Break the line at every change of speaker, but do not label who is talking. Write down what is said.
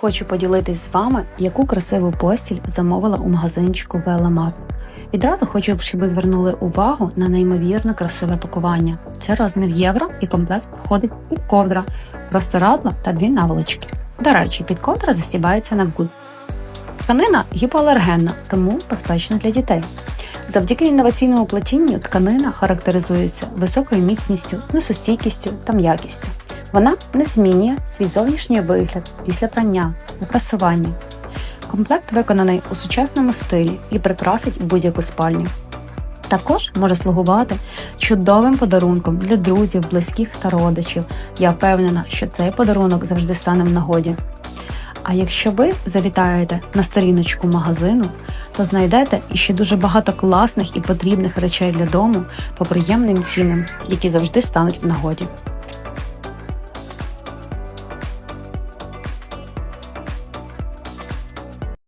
Хочу поділитись з вами, яку красиву постіль замовила у магазинчику Веламарт. Відразу хочу, щоб ви звернули увагу на неймовірно красиве пакування. Це розмір євро і комплект входить у ковдра, простирадла та дві наволочки. До речі, під ковдра застібається на гуд. Тканина гіпоалергенна, тому безпечна для дітей. Завдяки інноваційному плетінню тканина характеризується високою міцністю, зносостійкістю та м'якістю. Вона не змінює свій зовнішній вигляд після прання та прасування. Комплект виконаний у сучасному стилі і прикрасить будь-яку спальню. Також може слугувати чудовим подарунком для друзів, близьких та родичів. Я впевнена, що цей подарунок завжди стане в нагоді. А якщо ви завітаєте на сторіночку магазину, то знайдете іще дуже багато класних і потрібних речей для дому по приємним цінам, які завжди стануть в нагоді.